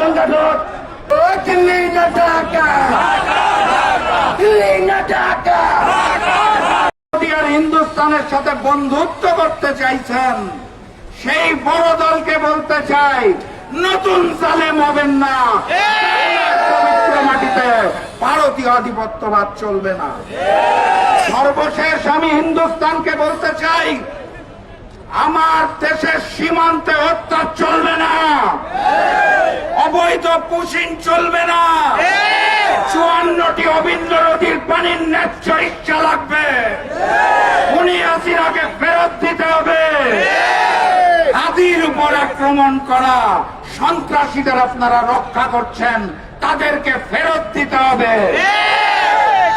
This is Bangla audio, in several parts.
সংগঠক। দিল্লি না ঢাকা দিল্লি না ঢাকা হিন্দুস্তানের সাথে বন্ধুত্ব করতে চাইছেন। সেই বড় দলকে বলতে চাই, নতুন জালেম হবেন না। মাটিতে ভারতীয় আধিপত্যবাদ চলবে না। সর্বশেষ আমি হিন্দুস্তানকে বলতে চাই আমার দেশের সীমান্তে হত্যা চলবে না। অবৈধ পুশিন চলবে না। চুয়ান্নটি অবিন্দ নদীর পানির ন্যায্য ইচ্ছা লাগবে। উনি হাসিনাকে ফেরত দিতে হবে। হাদির উপর আক্রমণ করা সন্ত্রাসীদের আপনারা রক্ষা করছেন, তাদেরকে ফেরত দিতে হবে।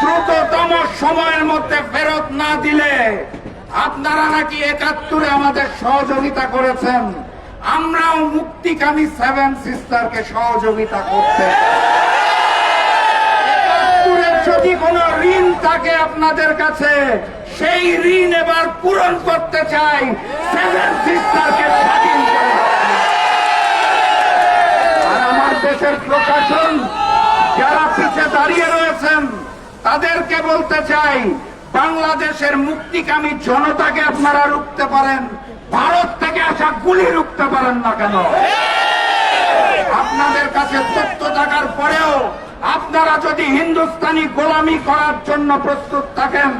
দ্রুততম সময়ের মধ্যে ফেরত না দিলে আপনারা নাকি একাত্তরে আমাদের সহযোগিতা করেছেন? আমরাও মুক্তিকামী সেভেন সিস্টারকে সহযোগিতা করতে যদি কোন ঋণ থাকে আপনাদের কাছে, সেই ঋণ এবার পূরণ করতে চাই। সেভেন সিস্টারকে স্বাধীন আর আমার দেশের প্রশাসন, যারা পিছে দাঁড়িয়ে রয়েছেন, তাদেরকে বলতে চাই বাংলাদেশের মুক্তিকামী জনতাকে আপনারা রুখতে পারেন, ভারত থেকে আসা গুলি রুখতে পারেন না কেন? আপনাদের কাছে তথ্য থাকার পরেও আপনারা যদি হিন্দুস্তানি গোলামি করার জন্য প্রস্তুত থাকেন,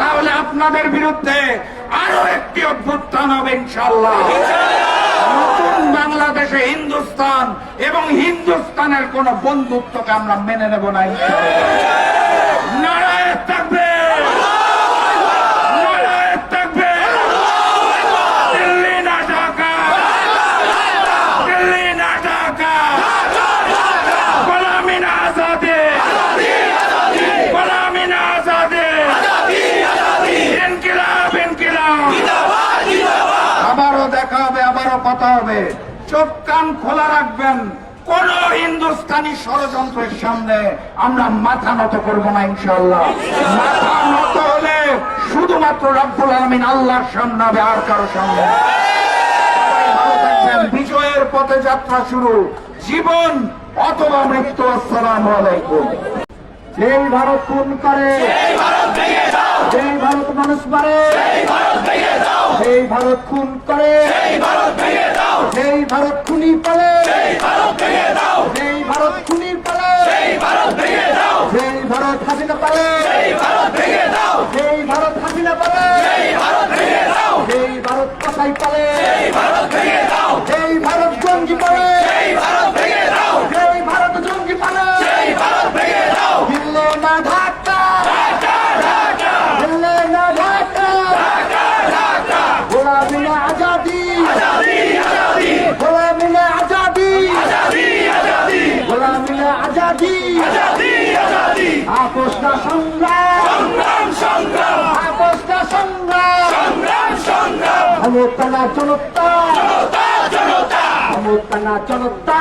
তাহলে আপনাদের বিরুদ্ধে আরও একটি অভ্যুত্থান হবে ইনশাল্লাহ নতুন বাংলাদেশে হিন্দুস্তান এবং হিন্দুস্তানের কোন বন্ধুত্বকে আমরা মেনে নেব না ইনশাআল্লাহ। নারায়ে তাকবীর! নারায়ে তাকবীর! দিল্লি না ঢাকা! দিল্লি না ঢাকা! গোলামি না আজাদি! গোলামি না আজাদি! ইনকিলাব, ইনকিলাব! আবারও দেখা হবে আবারও কথা হবে। চোখ কান খোলা রাখবেন। কোন হিন্দুস্তানি ষড়যন্ত্রের সামনে আমরা মাথা নত করব না ইনশাল্লাহ মাথা নত হলে শুধুমাত্র রব্বুল আলমিন আল্লাহর সামনে হবে আর কারও সামনে। বিজয়ের পথে যাত্রা শুরু। জীবন অথবা মৃত্যু আসসালামু আলাইকুম। যেই ভারত খুন করে যেই ভারত মানুষ মারে সেই ভারত খুন করে সেই ভারত খুনি পালে। সেই ভারত খুনি পালে। সেই ভারত হাসিনা পালে। সেই ভারত হাসিনা পালে। সেই ভারত কসাই পালে সেই ভারত জঙ্গি পালে সেই ভারত জঙ্গি পালে দিল্লি না ঢাকা দিল্লি না ঢাকা গোলামি না আজাদি গোলামি না আজাদি গোলামি না আজাদি আপোষ না সংগ্রাম আপোষটা সংগ্রাম। সংগ্রাম ক্ষমতা না জনতা। ক্ষমতা না জনতা।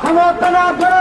ক্ষমতা না জনতা।